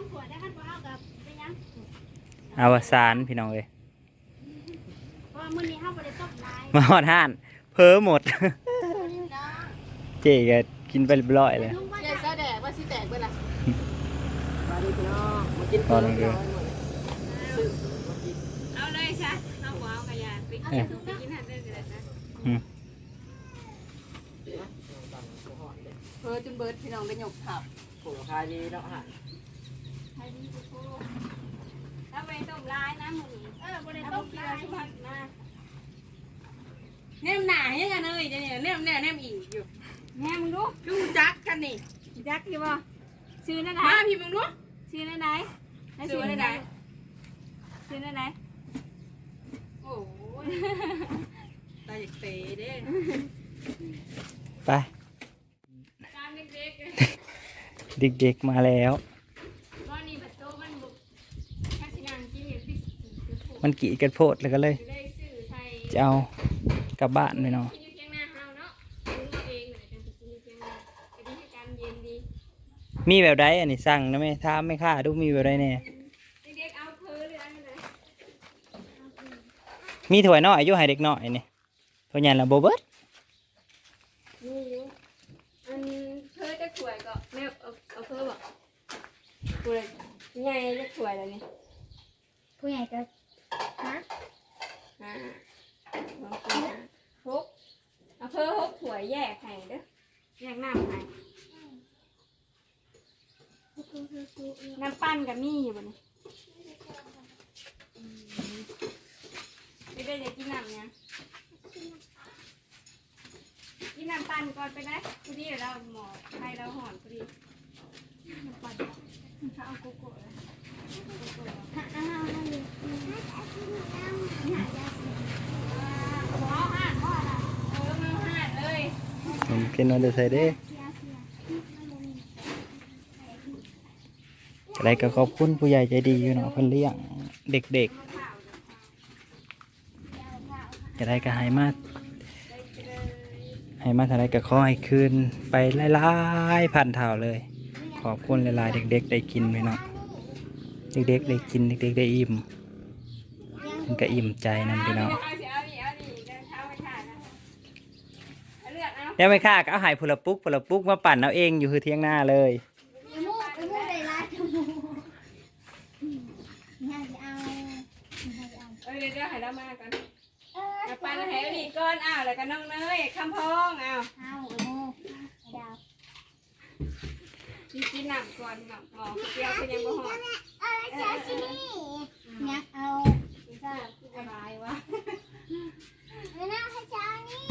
องขวดได้ขั้นบ่เอากับเป็นหยังอวสานพี่น้องเอ้ยเพราะว่ามื้อนี้เฮาบ่ได้ต้มลายมาหอดห้าน เพ้อหมด เจ๊ก็กินไปเรียบร้อยเลย ลุงว่าใหญ่จะซะแดกว่าสิแตกเบิดล่ะมาดิพี่น้องมากินตอนนี้คือ เอาเลยซะเอาหัวเอากระยาไปเอ้ยกินหันเด้อก็ได้นะอืม เพิ่นจนเบิดพี่น้องได้หยกขับ ผูกคายดีเนาะฮะ ใครดีกูโคถ้าไปต้มลายนะมื้อนี้เออบ่ได้ถ้าต้บ่มกินลาแล้วยสิพักมาแนมหนายังไงเนยเดี๋ยวนี้แนมแนมแนมอีกอยู่แม่มึงดูดูจักกันนี่จักอยู่บ่ชื่อนั่นไหนมาพี่มึงดูชื่อนั่นไหนซื้อได้ไหนชื่อนั่นไหนโอ้ยตาอยากเตะเด้ไปตามเด็กๆเลยเด็กๆมาแล้ว ว่านี่บัตโตมันบุกถ้าสินางกินอยู่ที่ มันกี่กันโพดแล้วก็เลยได้ซื้อใส่จะเอากลับบ้านไปเนาะกินอยู่เพียงหน้าเฮาเนาะรู้เอาเองเลยจังสิกินอยู่เพียงหน้าก็ดีให้การเย็นดีมีแบบใดอันนี้สั่งนะแม่ถ้าไม่ค่าดูมีแบบใดแน่เด็กๆเอาเพอหรืออะไรนะมีถ้วยน้อยอายุให้เด็กน้อยนี่ถ้วยใหญ่ละโบเบิดนี่อยู่อันเพอจะสวยก็แม่เอาเอาเพอบอกกูเลยใหญ่จะสวยแล้วนี่ผู้ใหญ่ก็ฮะ อ่าลองกินนะหกเอาเพอหกสวยแยกให้เด้อแยกน้ำให้น้ำปั้นกับมี่อยู่บนนี้ไม่ได้อยากกินน้ำเนี่ยกินน้ำปั้นก่อนไปนะพอดีเดี๋ยวเราหมอให้เราห่อนพอดีน้ำปั้นเขาเอาโกโก้ เลยโกโก้เหรออ้าวนั่นอนหมอห่เออมาห่านเดอร์ไซเด้อะไรก็ขอบคุณผู้ใหญ่ใจดีอยู่เนาะเพิ่นเลี้ยงเด็กๆจะได้ก็ให้มาให้มาเท่าไรก็ขอให้คืนไปหลายๆพันเท่าเลย ขอบคุณหลายๆเด็ก ๆ ได้กินไปเนาะ เด็กๆได้กินเด็กๆได้อิ่มมันก็อิ่มใจนั่นพี่น้องเอาสิเอาดิเอาดิเดินเท้าไปถ่ายนะเอาเลือกเอาแล้วไม่ค่าก็เอาใหายพลปุกพลปุกมาปั่นเอาเองอยู่คือเที่ยงหน้าเลยไอ้มูไอ้มูได้ลายกับมูเนี่ยจะเอาเนี่ยจะเอาเออเดี๋ยวเดี๋ยวให้เรามาก่อนเออเอาไปแล้วให้เอาดีก่อนอ้าวแล้วก็น้องเนยคำพองอ้าวเอาไอ้มูไอ้ดาวกินกินน้ำก่อนน้ำหมอเดียวเป็นยังบ่หอด เออเจ้าชินี่เนี่ยเอาจ้าคือบ่ร้ายวะเอาหน้าให้เจ้านี่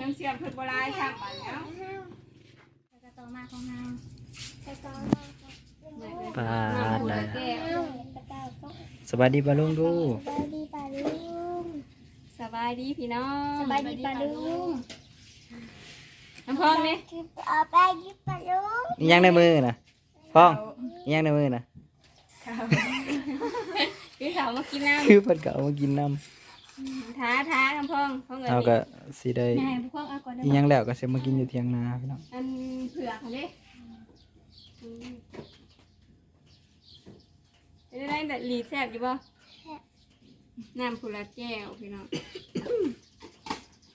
น้ำเสียมเพิ่นบ่ร้ายซ้ำบัดแล้วแล้วก็ต่อมาของนางไปต่อปาดเลยแก้วเอาไปต่อต้องสวัสดีปาลุงดู สบายดีปาลุงสบายดีพี่น้องสบายดีปาลุงน้ำพองนี่เอาไปดีปาลุงนี่ยังในมือนะฟ้องนี่ยังในมือนะพี่สาว มากินน้คือเพิ่นก็เอามากินน้ำท้าท้าน้ำพองพองำเงินเอานี่ก็สิได้นายพวกเอาก่อนได้อีหยังแล้วก็สิมากินอยู่เที่ยงนาพี่น้องอันเผือกนี่เป็นได้แต่ลีแซ่บอยู่ป่ะน้ำผุระแก้วพี่น้อง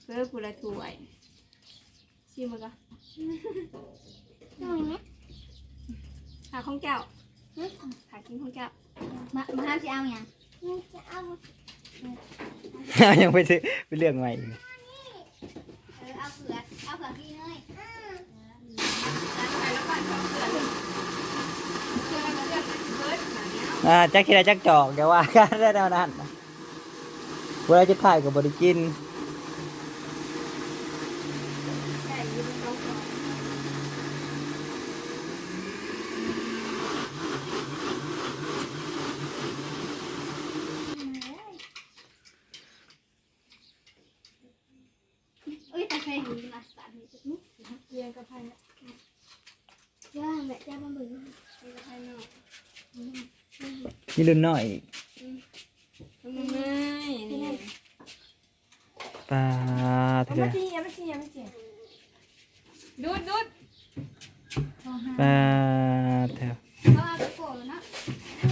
เพื่อผุระถ้วยชิมมาก่อนน้อยไหมหาของเจ้าหากินของเจ้ามามาห้ามจะเอาอย่างจะเอาเอา ยังไปซื้อไปเรื่องใหม่อีกเออเอาเผือกเอาเผือกพี่เลยอ่าเลือกเบิร์ดหาเนี้ยอ่าจักคิดไรจักจอกอย่าว่ากันได้แนวนั้นเวลาจะถ่ายกับบริกิน ได้อยืมเขาก่อน อุ้ยแต่เคยเห็นมาสามจุดนี้เรียนกับไพ่เนาะย่าแม่จะมาเบิ่งเรียนกับไพ่เนาะนี่รุ่นน้อยอีกไมนี่ลาเถื่อจียังไม่จียไม่จีดูดดูดปลาเถื่อเพราะว่าโกร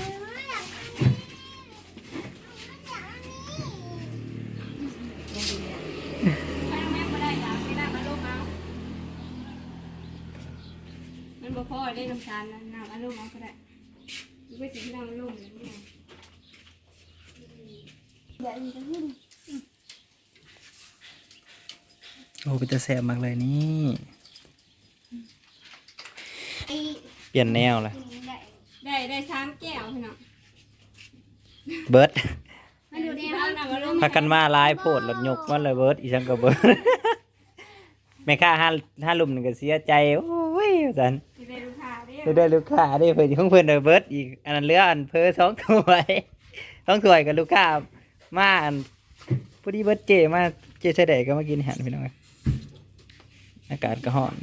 ธเนาะชานน้ำอารมณ์เอาก็ได้ไม่สิที่น้ำอารมณ์เลยนี่เดี๋ยวมันจะขึ้นโอ้เป็นจะแซ่บมากเลยนี่ไอ้เปลี่ยนแนวเลยได้ได้ได้สามแก้วพี่น้องเบิร์ดมาดูในที่ห้องน้ำอารมณ์พากันมาหลายโพดหลดยกมันเลยเบิร์ดอีสังก็เบิร์ดแม่ค้าห้าห้าลุมหนึ่งก็เสียใจโอ้ยสัน ได้ลูกค้าเด้ได้ได้ลูกค้าได้เพิ่นของเพิ่นเลยเบิร์ดอีก อันนั้นเหลืออันเพอสองถ้วยสองถ้วยกับลูกค้ามาอันพอดีเบิร์ดเจมาเจเสด็จก็มากินอาหารพี่น้องเอ้ยอากาศก็ร้อน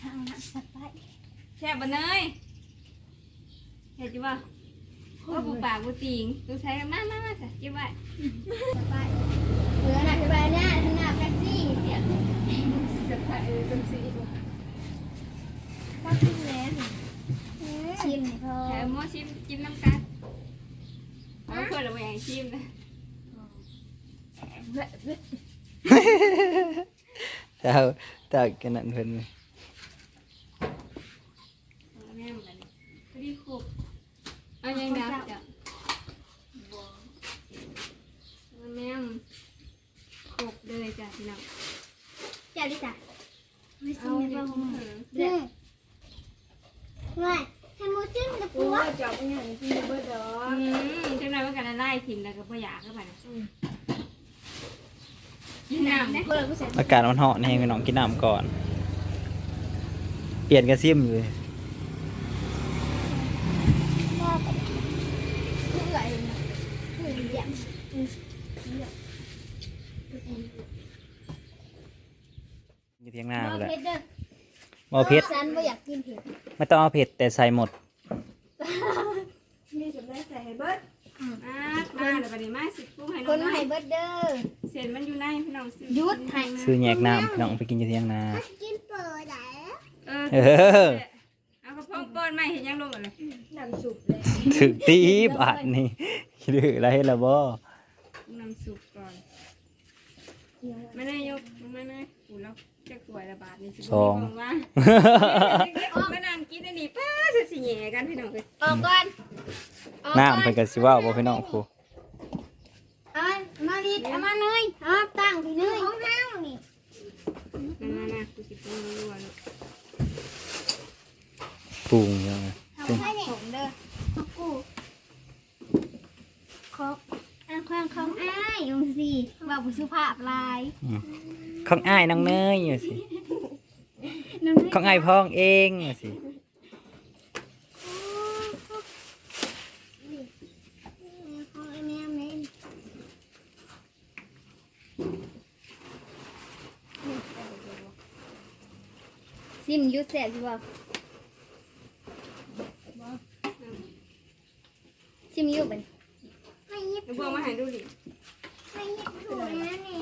ทางหักสักไปแซ่บบ่เนยเห็นจิบ่โอ้ปูปากปูติงต้องใช้มามามาจ้ะเก็บไว้สักไปเหลือหนักไปเนี่ยทางหน้าแท็กซี่เดี๋ยวสักพักเออต้องซื้อ ก็ขึ้นแล้วชิมนี่พอแถมหม้อชิมจิ้มน้ำกันเอาเพื่อนเราไปให้ชิมนะแต่เอาแต่เอากันนั้นเพิ่นเอาแม่มาเลยพอดีครบเอายังดับจ้ะเอาแม่มครบเลยจ้ะพี่น้องจ้าดิจ้ะไม่ชิเอามเดี๋ในยวห้องเออเด้อ ไม่ให้มูจิ้มกับปัวจับไม่หันกินเบอร์ดออืมจังไรว่ากันไล่ถิ่มแล้วก็บ่อยากเข้าไปนะกินน้ำนะเปิดผู้ชายอากาศมันร้อนแห้งพี่น้องกินน้ำก่อน เปลี่ยนกระซิมเลยเมื่อยนะเหนื่อยเยี่ยมอยู่เทียงหน้าบ่ไปเลยเผ็ดเด้อบ่เผ็ดฉันไม่อยากกินเผ็ด ไม่ต้องเอาเผ็ดแต่ใส่หมด มีสำได้ใส่ให้เบิร์ดอ่ามาเดี๋ยวไปดีมาสิกุ้งให้คน้อนงมาน้อให้ยเบิดเด้อเสียนมันอยู่ในพี่น้องซื้อหยุดให้ซื้อแยกน้ำพี่น้องไปกินอยู่เทียงนา กินเปิดไหนเออเออ เอากระเพาะป้อนไม่เห็นยังลงเลยน้ำสุปเลยถึกตีบาทนี่คิดดูอะไรละบ่น้ำซุปก่อนไม่ได้ยกไม่ได้กูแล้ว จะกล้วยละบาทนี่สิบ่มีของ ว่างมานั่งกินอันนี้ป้าจะสิแหย่กันพี่น้องเลยออกก่อนออกน้ำก่อเพิ่นก็สิเว้าบ่พี่น้องผู้เอามาลิดเอามาเนยเอาตั้งพี่เนยของเฮานี่นั่นน่ะกูสิปรุงรัวๆลูกปรุงยังไงทำให้ผมเด้อของกูของอันความของอ้ายองสิว่าบุสุภาพลาย ของอ้ายน้องเนยอยู่สิน้ำของอ้ายพ้องเองอยู่สิของไอ้แม่แม่ซิมยุดแสบสิบ่ซิมยุดเป็นไม่ยิบ แล้วพวกมาให้ดูดิ ไม่ยิบถูกนะนี่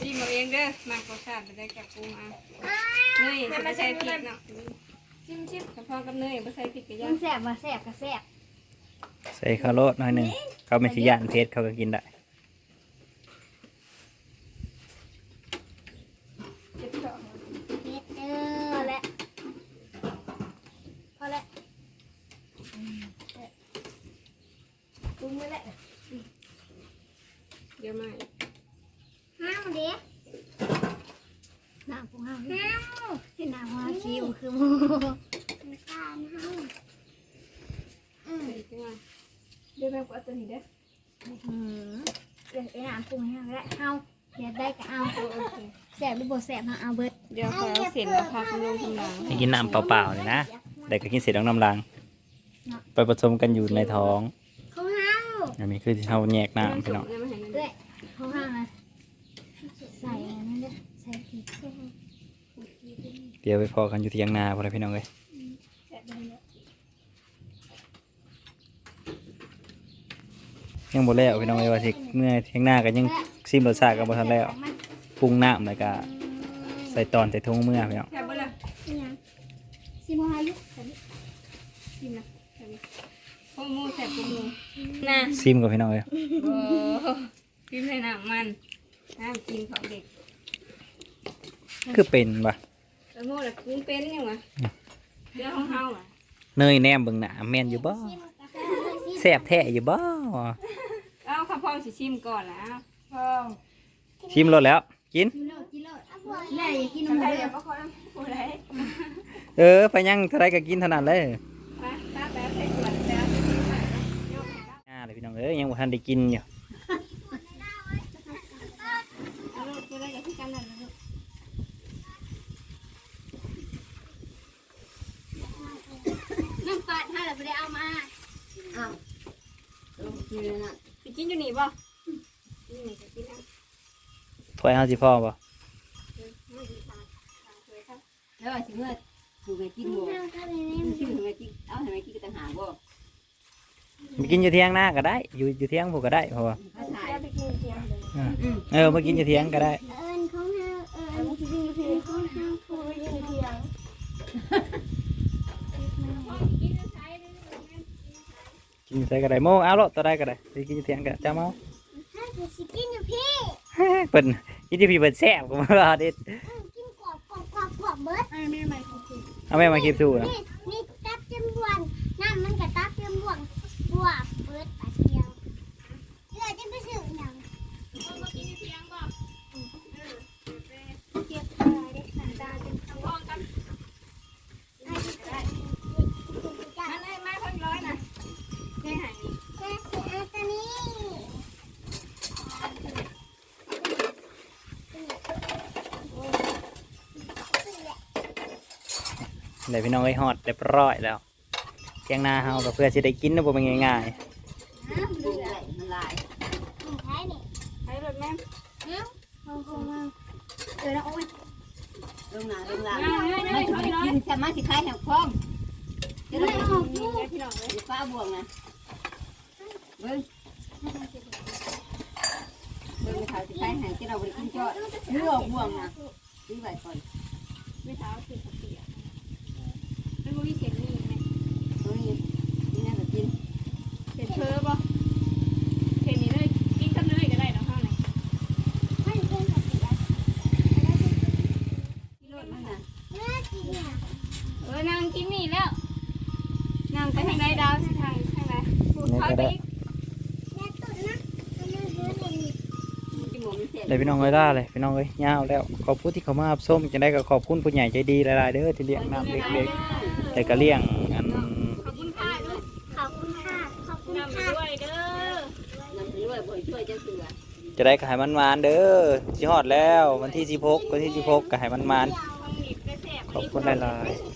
ชิมเอาเองเด้อมากรสชาติไปได้กับปรุงเอาเนยจะไม่ใส่พริกเนาะชิมชิมกระเพาะกับเนยไม่ใส่พริกกระยามันแสบมาแสบก็แสบใส่ข้าวโรดหน่อยหนึงเขาไม่สิย่านเผ็ดเขาก็กินได้เจ็บท้องเฮ็ดเออพอแล้วพอแล้วปรุงไว้แล้วเดี๋ยวมาห้ามเด็ก น้ำของห้ามห้ามที่าคิวคือหมูเดี๋ยวแม่กวาดตัวนี้เด้อเดี๋ยวไอ้น้ำปรุงให้ห้ามแล้เอาเดี๋ยวได้ก็เอาแสบหรือบ่แสบมาเอาเบิดเดี๋ยวขอเอาเส้นมาพักลงข้างหลังให้กินน้ำเปล่าๆเลยนะแต่ก็กินเสร็จต้องน้ำล้างไปผสมกันอยู่ในท้องเของห้าอันนี้คือที่เฮาแยกน้ำพี่น้อง เดี๋ยวมาให้นั่น เอ้ยของห้ามนะใส่อันนั้นเด้อใส่พริก เดี๋ยวไปพอกันอยู่ที่ยังนาพอแล้วพี่น้องเลยยังบ่แล้วพี่น้องเลยว่าสิเมื่อเที่ยงหน้าก็ยังซิมรสชาติก็บ่ทันแล้วปรุงน้ำแล้วก็ใส่ตอนใส่ถุงเมื่อพี่น้องซิโมฮายุซิมนะมูแสบมูนะซิมกับพี่น้องเลยโอ้กินใส่น้ำมันน้ำกินของเด็ก คือเป็นปะ แล้วโม่ละกุ้งเป็นยังวะเรื่องของเฮาอะเนยแนมเบิ่งหน้าแม่นอยู่บ่ชิมกาแฟเลยสิแซ่บแท้อยู่บ่เอาข้าวพองสิชิมก่อนแล้วพองชิมรสแล้ว กินกินโลดกินโลดเอาบ่แม่อย่ากินนมใครเลยเดี๋ยวก็คนผู้ใดเออไปยังเท่าไรก็กินเท่านั้นเลยมาตาแป๊บใส่ขวดแล้วชิมหน่อยโยกอ่าเลยพี่น้องเอ้ยยังบ่ทันได้กินอยู่ เอาลูกผู้ใดจะที่กันนั่นนะลูก น้ำปลาถ้าเราไม่ได้เอามา ไปกินอยู่นี่บ่กินนี่ก็กินนะถ้วยเฮาสิพ่อบ่ไม่ดีตาตาเคยครับแล้วสิเมื่อถูกไงกินบ่น้ำทะเลนี่ชื่อถูกไงกินเอาให้ไงกินกันต่างหากบ่ไปกินอยู่เที่ยงหน้าก็ได้ อยู่อยู่เที่ยงผู้ก็ได้เพราะว่าถ้าถ่ายแล้วไปกินเทียมเลยเออมากินอยู่เที่ยงก็ได้ เกินใส่ก็ได้โมเอาละตัวได้ก็ได้ไปกินอยู่เที่ยงก็ได้จ้าเมาถ้าจะสิกินอยู่พี่เปิ่นกินที่พี่เปิ่นแซ่บก็มาว่าเด็ดกินกรอบกรอบกรอบกรอบเบิดไอ้แม่ใหม่ของคุณเอาแม่มาคลิปสู้นะ นี่นี่ตับจมบวนน้ำมันกับตับจมบวนบวบเบิดปลาเทียวเลือดจะไปซื้อหนังเทียบตาเด็กสันตาเป็นทองกันไอ้ที่ได้จ้า อันนี้ไม้พันร้อยนะนี่หายนี่ แค่สิอันตนี้ เดี๋ยพี่น้องไอ้ยฮอดเรียบร้อยแล้วเทียงนาเฮาก็เพื่อสิได้กินนะบ่เป็นง่ายน้ำดูเลือได้ดมันลายของแท้นี่ให้รถแม่เอ้าของของมาเออแล้วโอ้ยลงหน้าลงหลังมันถูกไงกินแค่มาสิคายแหงคล้องจะไม่ได้ออกลูกพี่น้องเลยฟ้าบวงนะเบิ้งเบิ้งไปถ่าสิคายแหงที่เราไปกินจอดหรือกบวงนะซื้อไว้ก่อนไม่เท้าสิ เสร็จๆเดี๋ยพี่น้องเอ้ยล่าเลยพี่น้องเอ้ยยาวแล้วขอบคุณที่เขามารับส้มจังได้ก็ขอบคุณผู้ใหญ่ใจดีหลายๆเด้อที่เลี้ยงน้ำเด็กๆแต่ก็เลี้ยงอันขอบคุณค่ะขอบคุณค่ะขอบคุณค่ะด้วยเด้อน้ำช่วยบ่อยช่วยจะเสือจะได้ก็ให้มันมานๆเด้อสิฮอดแล้ววันที่16วันที่16ก็ให้มันมานขอบคุณหลายกิ